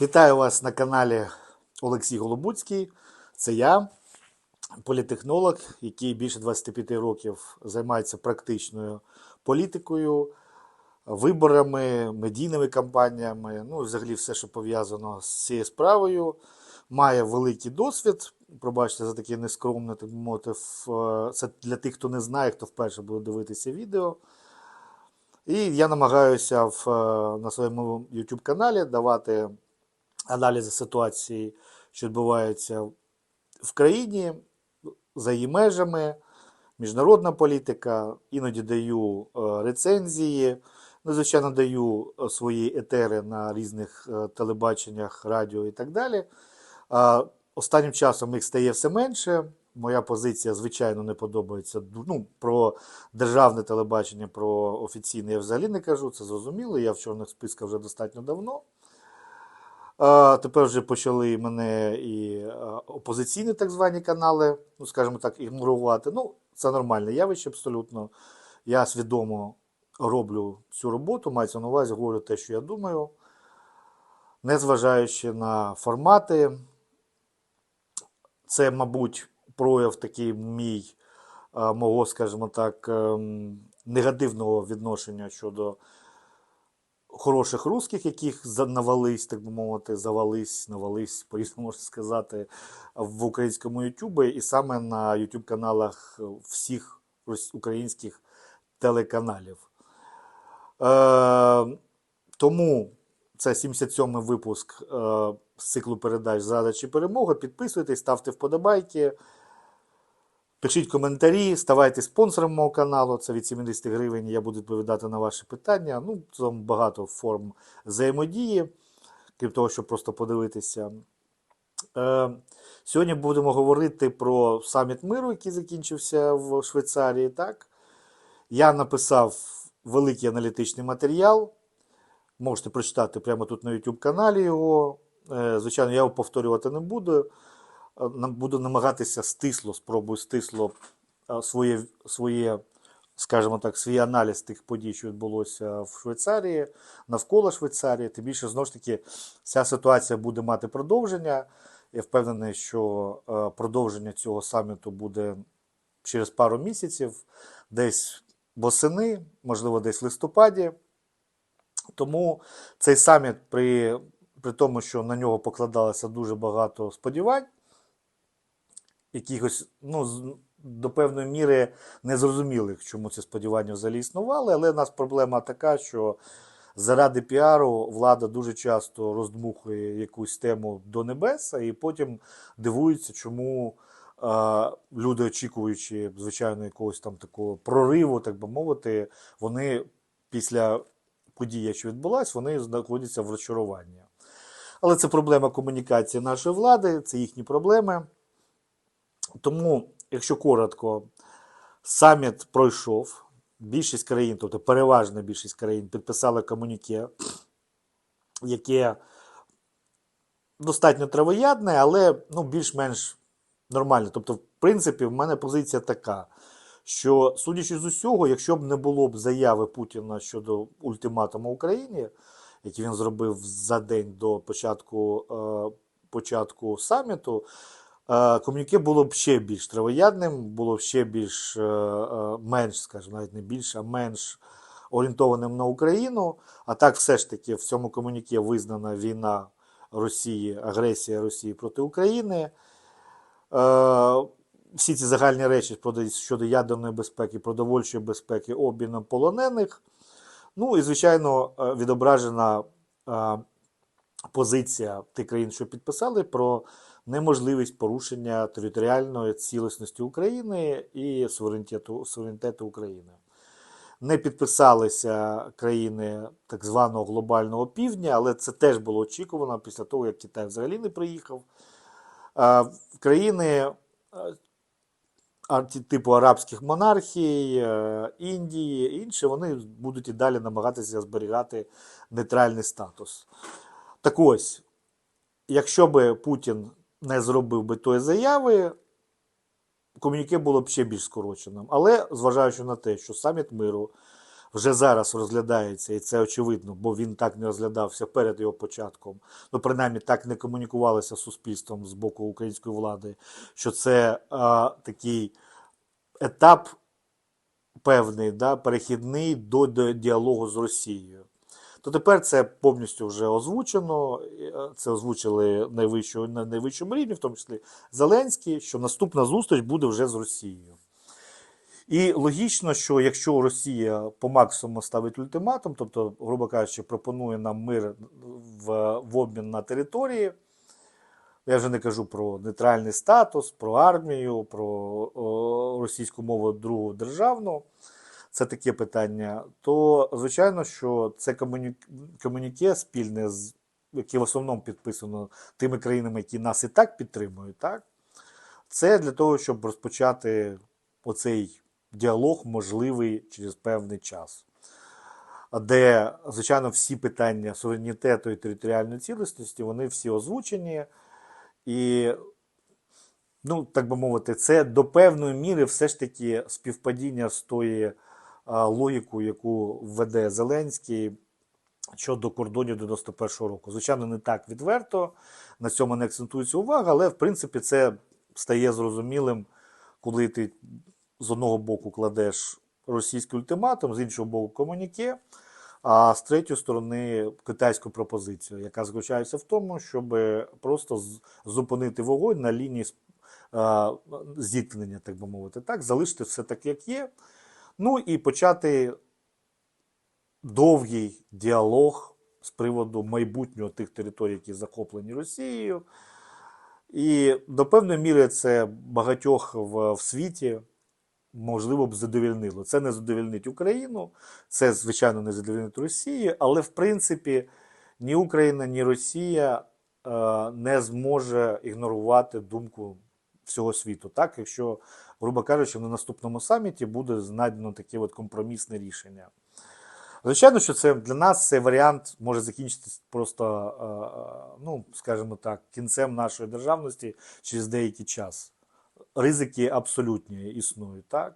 Вітаю вас на каналі Олексій Голобуцький. Це я, політехнолог, який більше 25 років займається практичною політикою, виборами, медійними кампаніями, ну, взагалі все, що пов'язано з цією справою. Має великий досвід. Пробачте за таке нескромне, так мовити. Це для тих, хто не знає, хто вперше буде дивитися відео. І я намагаюся в, е, на своєму YouTube каналі давати аналізи ситуації, що відбувається в країні, за її межами, міжнародна політика. Іноді даю е, рецензії. Ну, звичайно, даю е, свої етери на різних е, телебаченнях, радіо і так далі. Останнім часом їх стає все менше. Моя позиція, звичайно, не подобається. Ну, про державне телебачення, про офіційне я взагалі не кажу, це зрозуміло. Я в чорних списках вже достатньо давно. Тепер вже почали мене і опозиційні так звані канали, ну, скажімо так, ігнорувати. Ну, це нормальне явище абсолютно. Я свідомо роблю цю роботу, мається на увазі, говорю те, що я думаю, незважаючи на формати. Це, мабуть, прояв такий мій, мого, скажімо так, ем, негативного відношення щодо хороших русських, яких навались, так би мовити, завались, навались, по-різному можна сказати, в українському Ютубі, і саме на Ютуб каналах всіх українських телеканалів. Е, тому це 77-й випуск е, циклу передач «Зрада чи перемога. Підписуйтесь, ставте вподобайки. Пишіть коментарі, ставайте спонсором мого каналу. Це від 70 гривень. Я буду відповідати на ваші питання. Ну, там багато форм взаємодії, крім того, щоб просто подивитися. Е, сьогодні будемо говорити про саміт миру, який закінчився в Швейцарії. Так? Я написав великий аналітичний матеріал. Можете прочитати прямо тут на YouTube каналі його. Е, Звичайно, я його повторювати не буду. Е, Буду намагатися стисло, спробую стисло е, своє, своє, скажімо так, свій аналіз тих подій, що відбулося в Швейцарії, навколо Швейцарії. Тим більше, знову ж таки, ця ситуація буде мати продовження. Я впевнений, що е, продовження цього саміту буде через пару місяців, десь восени, можливо, десь в листопаді. Тому цей саміт, при, при тому, що на нього покладалося дуже багато сподівань, якихось, ну, до певної міри незрозумілих, чому ці сподівання взагалі існували, але в нас проблема така, що заради піару влада дуже часто роздмухує якусь тему до небеса і потім дивуються, чому е, люди, очікуючи, звичайно, якогось там такого прориву, так би мовити, вони після події, що відбулась, вони знаходяться в розчаруванні. Але це проблема комунікації нашої влади, це їхні проблеми. Тому, якщо коротко, саміт пройшов. Більшість країн, тобто переважна більшість країн, підписали комуніке, яке достатньо травоядне, але ну, більш-менш нормальне. Тобто, в принципі, в мене позиція така, що, судячи з усього, якщо б не було б заяви Путіна щодо ультиматуму Україні, який він зробив за день до початку, е, початку саміту, е, ком'юніке було б ще більш травоядним, було б ще більш е, е, менш, скажімо, навіть не більше, а менш орієнтованим на Україну. А так, все ж таки, в цьому ком'юніке визнана війна Росії, агресія Росії проти України. Всі ці загальні речі щодо ядерної безпеки, продовольчої безпеки, обміну полонених. Ну і, звичайно, відображена позиція тих країн, що підписали, про неможливість порушення територіальної цілісності України і суверенітету, суверенітету України. Не підписалися країни так званого глобального півдня, але це теж було очікувано після того, як Китай взагалі не приїхав. Країни е, типу арабських монархій, е, Індії, інші, вони будуть і далі намагатися зберігати нейтральний статус. Так ось, якщо би Путін не зробив би тої заяви, ком'юніке було б ще більш скороченим. Але зважаючи на те, що саміт миру вже зараз розглядається, і це очевидно, бо він так не розглядався перед його початком. Ну, принаймні, так не комунікувалося з суспільством з боку української влади, що це а, такий етап певний, да, перехідний до, до діалогу з Росією. То тепер це повністю вже озвучено. е, Це озвучили найвищого, на найвищому рівні, в тому числі Зеленський, що наступна зустріч буде вже з Росією. І логічно, що якщо Росія по максимуму ставить ультиматум, тобто, грубо кажучи, пропонує нам мир в, в обмін на території, я вже не кажу про нейтральний статус, про армію, про о, російську мову другу державну, це таке питання, то звичайно, що це комуні... комуніке спільне, яке в основному підписано тими країнами, які нас і так підтримують, так? це для того, щоб розпочати оцей діалог можливий через певний час. Де, звичайно, всі питання суверенітету і територіальної цілісності, вони всі озвучені. І, ну, так би мовити, це до певної міри все ж таки співпадіння з тої а, логікою, яку введе Зеленський щодо кордонів 91-го року. Звичайно, не так відверто, на цьому не акцентується увага, але в принципі це стає зрозумілим, коли ти з одного боку кладеш російський ультиматум, з іншого боку комуніке, а з третьої сторони китайську пропозицію, яка заключається в тому, щоб просто зупинити вогонь на лінії зіткнення, так би мовити, так, залишити все так, як є. Ну і почати довгий діалог з приводу майбутнього тих територій, які захоплені Росією. І до певної міри це багатьох в, в світі можливо б задовільнило. Це не задовільнить Україну, це, звичайно, не задовільнить Росію, але в принципі ні Україна, ні Росія е, не зможе ігнорувати думку всього світу. Так, якщо, грубо кажучи, на наступному саміті буде знайдено таке от компромісне рішення. Звичайно, що це для нас цей варіант може закінчитись просто, е, е, ну, скажімо так, кінцем нашої державності через деякий час. Ризики абсолютні існують, так?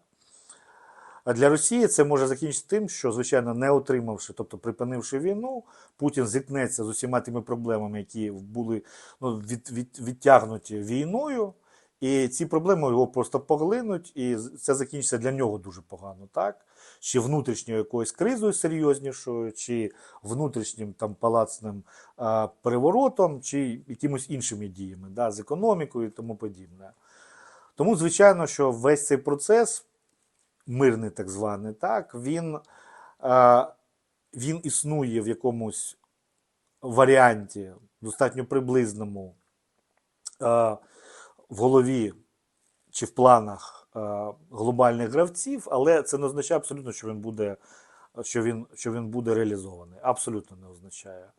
А для Росії це може закінчитися тим, що, звичайно, не отримавши, тобто припинивши війну, Путін зіткнеться з усіма тими проблемами, які були ну, від, від, відтягнуті війною, і ці проблеми його просто поглинуть, і це закінчиться для нього дуже погано, так? Чи внутрішньою якоюсь кризою серйознішою, чи внутрішнім там палацним а, переворотом, чи якимось іншими діями, да, з економікою і тому подібне. Тому, звичайно, що весь цей процес, мирний так званий, так, він, а, він існує в якомусь варіанті, достатньо приблизному, а, в голові чи в планах глобальних гравців, але це не означає абсолютно, що він буде, що він, що він буде реалізований. Абсолютно не означає.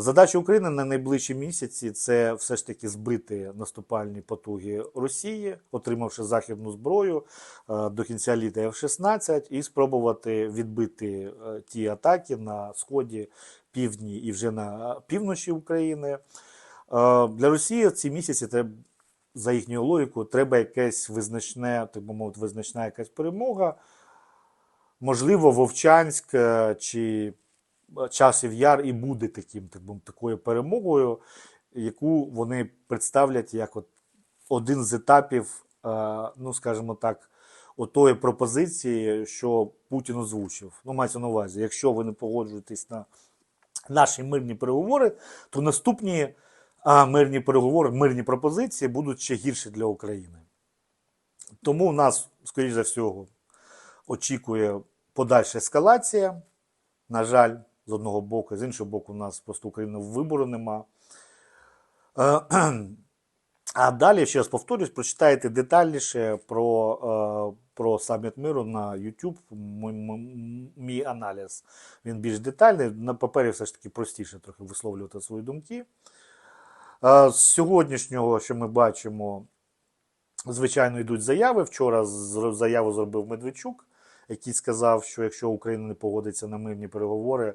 Задача України на найближчі місяці це все ж таки збити наступальні потуги Росії, отримавши західну зброю е, до кінця літа F-16, і спробувати відбити е, ті атаки на сході, півдні і вже на півночі України. Е, Для Росії ці місяці треба, за їхньою логікою, треба якесь визначне, так би мовити, визначна якась перемога. Можливо, Вовчанськ е, чи часів яр і буде таким, так би, такою перемогою, яку вони представлять як от один з етапів, е, ну скажімо так, отої пропозиції, що Путін озвучив. Ну, мається на увазі, якщо ви не погоджуєтесь на наші мирні переговори, то наступні а, мирні переговори, мирні пропозиції будуть ще гірші для України. Тому нас, скоріш за всього, очікує подальша ескалація. На жаль, з одного боку, з іншого боку, у нас просто України вибору нема. Е, А далі, ще раз повторюсь, прочитайте детальніше про, е, про саміт миру на YouTube. Мій, аналіз. Він більш детальний. На папері все ж таки простіше трохи висловлювати свої думки. З сьогоднішнього, що ми бачимо, звичайно, йдуть заяви. Вчора заяву зробив Медведчук, який сказав, що якщо Україна не погодиться на мирні переговори,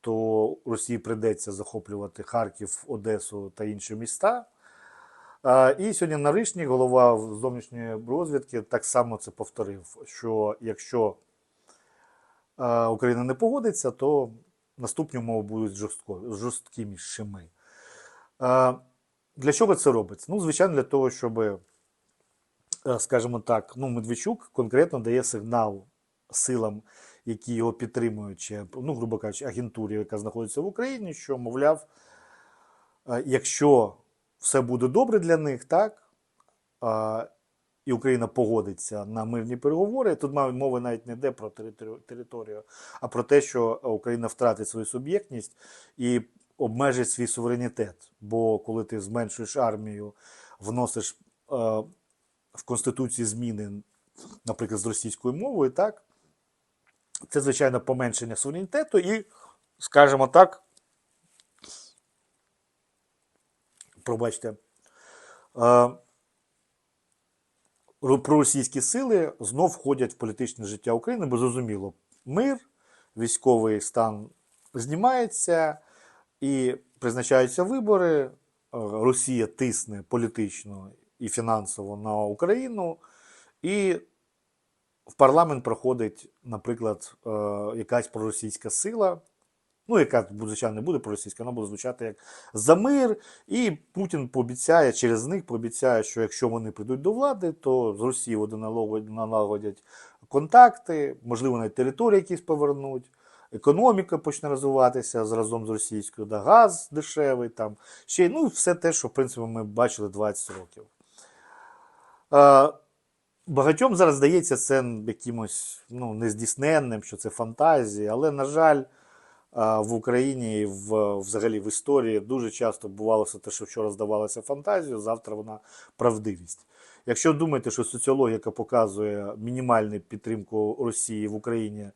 то Росії прийдеться захоплювати Харків, Одесу та інші міста. І сьогодні Наришній, голова зовнішньої розвідки, так само це повторив, що якщо Україна не погодиться, то наступні умови будуть жорсткішими. Для чого це робиться? Ну, звичайно, для того, щоб, е, скажімо так, ну, Медведчук конкретно дає сигнал силам, які його підтримують, чи, ну, грубо кажучи, агентурі, яка знаходиться в Україні, що, мовляв, е, якщо все буде добре для них, так, і Україна погодиться на мирні переговори, тут мав- мови навіть не йде про територію, а про те, що Україна втратить свою суб'єктність і обмежить свій суверенітет. Бо коли ти зменшуєш армію, вносиш е, в Конституції зміни, наприклад, з російською мовою, так, це, звичайно, поменшення суверенітету і, скажімо так, пробачте, е, проросійські сили знов входять в політичне життя України, бо зрозуміло, мир, військовий стан знімається і призначаються вибори. Е, Росія тисне політично і фінансово на Україну, і в парламент проходить, наприклад, е, якась проросійська сила. Ну, яка, звичайно, не буде проросійська, вона буде звучати як за мир. І Путін пообіцяє, через них пообіцяє, що якщо вони прийдуть до влади, то з Росією вони налагодять контакти, можливо, навіть території якісь повернуть, економіка почне розвиватися разом з російською, да, газ дешевий, там, ще ну, все те, що в принципі ми бачили 20 років. Е, Багатьом зараз здається це якимось ну, нездійсненним, що це фантазії, але, на жаль, а, в Україні і в, взагалі в історії дуже часто бувалося те, що вчора здавалося фантазією, завтра вона правдивість. Якщо думаєте, що соціологія, показує мінімальну підтримку Росії в Україні,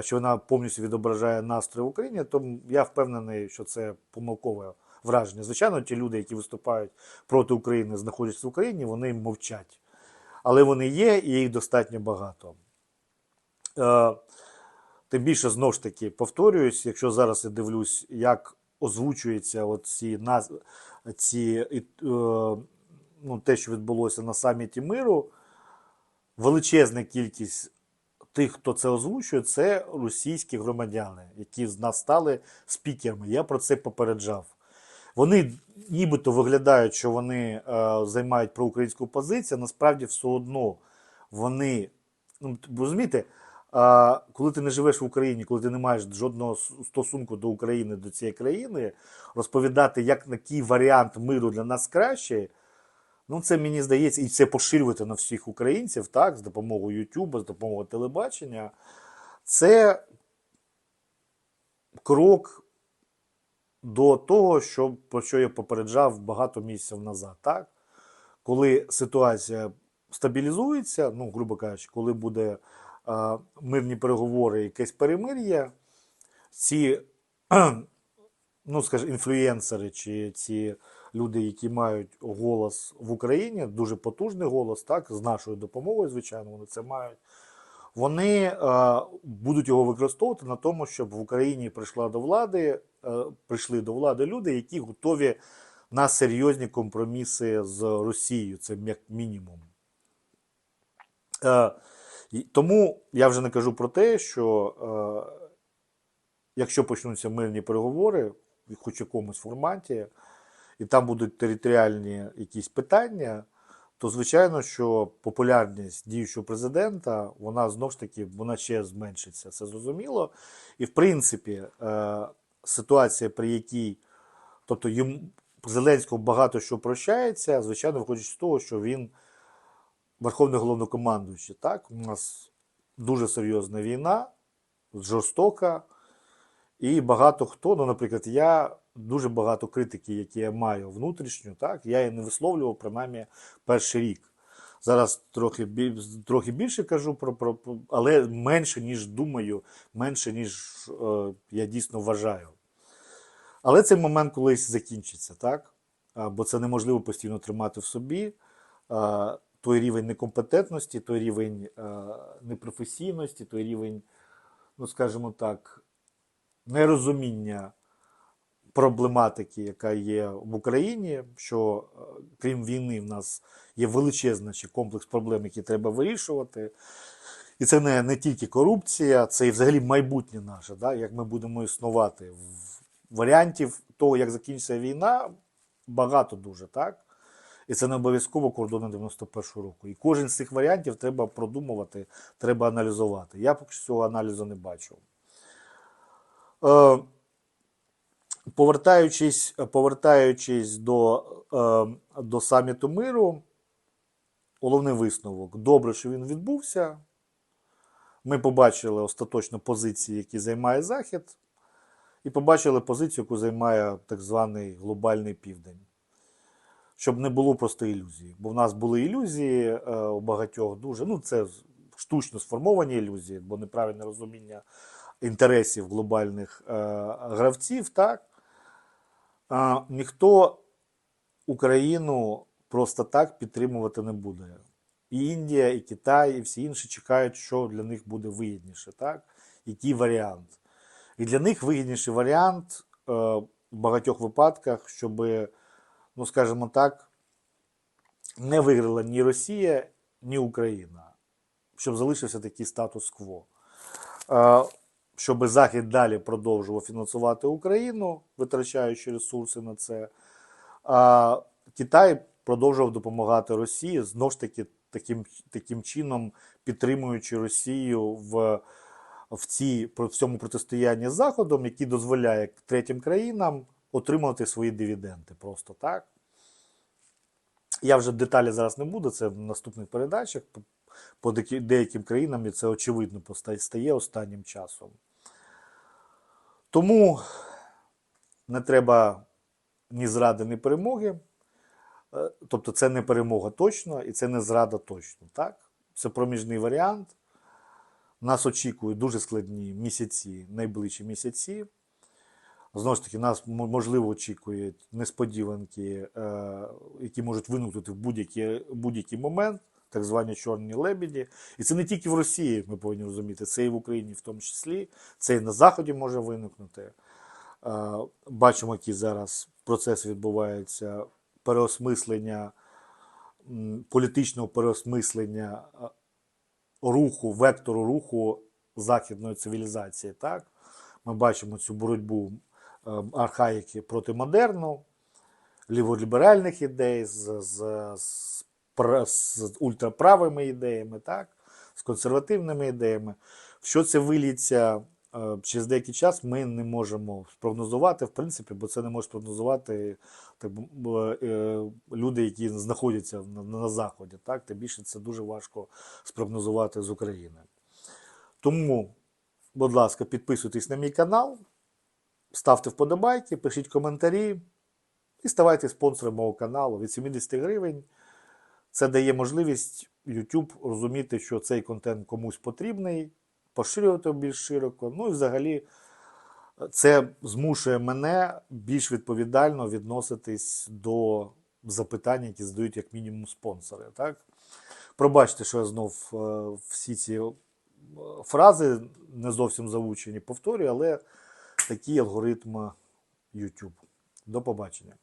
що вона повністю відображає настрої в Україні, то я впевнений, що це помилкове враження. Звичайно, ті люди, які виступають проти України, знаходяться в Україні, вони мовчать. Але вони є, і їх достатньо багато. Е, Тим більше, знову ж таки, повторююсь, якщо зараз я дивлюсь, як озвучуються ці, наз... ці е, ну, те, що відбулося на саміті миру, величезна кількість тих, хто це озвучує, це російські громадяни, які з нас стали спікерами. Я про це попереджав. Вони нібито виглядають, що вони е, займають проукраїнську позицію, насправді все одно вони, ну, розумієте, а, коли ти не живеш в Україні, коли ти не маєш жодного стосунку до України, до цієї країни, розповідати, як який варіант миру для нас краще, ну це мені здається, і це поширювати на всіх українців, так, з допомогою Ютуба, з допомогою телебачення, це крок до того, що, про що я попереджав багато місяців назад. Так? Коли ситуація стабілізується, ну, грубо кажучи, коли буде а, мирні переговори, якесь перемир'я, ці, ну, скажімо, інфлюєнсери чи ці люди, які мають голос в Україні, дуже потужний голос, так, з нашою допомогою, звичайно, вони це мають. Вони е, будуть його використовувати на тому, щоб в Україні прийшла до влади, е, прийшли до влади люди, які готові на серйозні компроміси з Росією. Це як мінімум. Е, тому я вже не кажу про те, що е, якщо почнуться мирні переговори, в хоч якомусь форматі, і там будуть територіальні якісь питання, то звичайно, що популярність діючого президента, вона знову ж таки вона ще зменшиться. Це зрозуміло. І в принципі, е, ситуація, при якій, тобто йому Зеленського багато що прощається, звичайно, виходячи з того, що він верховний головнокомандуючий. Так, у нас дуже серйозна війна, жорстока. І багато хто, ну, наприклад, я дуже багато критики, які я маю внутрішню, так, я її не висловлював принаймні перший рік. Зараз трохи, трохи більше кажу про, про, але менше, ніж думаю, менше, ніж е, я дійсно вважаю. Але цей момент колись закінчиться, так? Бо це неможливо постійно тримати в собі. А, Той рівень некомпетентності, той рівень е, непрофесійності, той рівень, ну скажімо так, нерозуміння проблематики, яка є в Україні, що е, крім війни, в нас є величезний комплекс проблем, які треба вирішувати. І це не, не тільки корупція, це і взагалі майбутнє наше, да? як ми будемо існувати. Варіантів того, як закінчиться війна, багато дуже, так? І це не обов'язково кордони 91-го року. І кожен з цих варіантів треба продумувати, треба аналізувати. Я поки що цього аналізу не бачу. Е, повертаючись, повертаючись до, е, до саміту миру, головний висновок. Добре, що він відбувся. Ми побачили остаточно позиції, які займає Захід, і побачили позицію, яку займає так званий глобальний південь. Щоб не було просто ілюзії. Бо в нас були ілюзії е, у багатьох дуже. Ну, це штучно сформовані ілюзії, бо неправильне розуміння інтересів глобальних е, гравців, так. Ніхто Україну просто так підтримувати не буде. І Індія, і Китай, і всі інші чекають, що для них буде вигідніше, так? Який варіант. І для них вигідніший варіант е, в багатьох випадках, щоб, ну скажімо так, не виграла ні Росія, ні Україна, щоб залишився такий статус-кво. Е, щоб Захід далі продовжував фінансувати Україну, витрачаючи ресурси на це. А Китай продовжував допомагати Росії, знову ж таки, таким, таким чином підтримуючи Росію в, в, цій, в цьому протистоянні з Заходом, який дозволяє третім країнам отримувати свої дивіденди. Просто так. Я вже деталі зараз не буду, це в наступних передачах. По- деяким країнам і це очевидно стає останнім часом. Тому не треба ні зради, ні перемоги. Е, Тобто це не перемога точно і це не зрада точно. Так? Це проміжний варіант. Нас очікують дуже складні місяці, найближчі місяці. Знову ж таки, нас можливо очікують несподіванки, е, які можуть виникнути в будь-який, будь-який момент, так звані чорні лебеді. І це не тільки в Росії, ми повинні розуміти, це і в Україні в тому числі, це і на Заході може виникнути. Бачимо, який зараз процес відбувається переосмислення, політичного переосмислення руху, вектору руху західної цивілізації. Так? Ми бачимо цю боротьбу архаїки проти модерну, ліволіберальних ідей з, з, з, з ультраправими ідеями, так? з консервативними ідеями. Що це виліться е, через деякий час, ми не можемо спрогнозувати, в принципі, бо це не можуть спрогнозувати так, е, люди, які знаходяться на, на Заході. Так? Тим більше це дуже важко спрогнозувати з України. Тому, будь ласка, підписуйтесь на мій канал, ставте вподобайки, пишіть коментарі і ставайте спонсором мого каналу від 70 гривень. Це дає можливість YouTube розуміти, що цей контент комусь потрібний, поширювати більш широко. Ну і взагалі це змушує мене більш відповідально відноситись до запитань, які задають як мінімум спонсори. Так? Пробачте, що я знов е, всі ці е, фрази не зовсім заучені повторюю, але такий алгоритм YouTube. До побачення.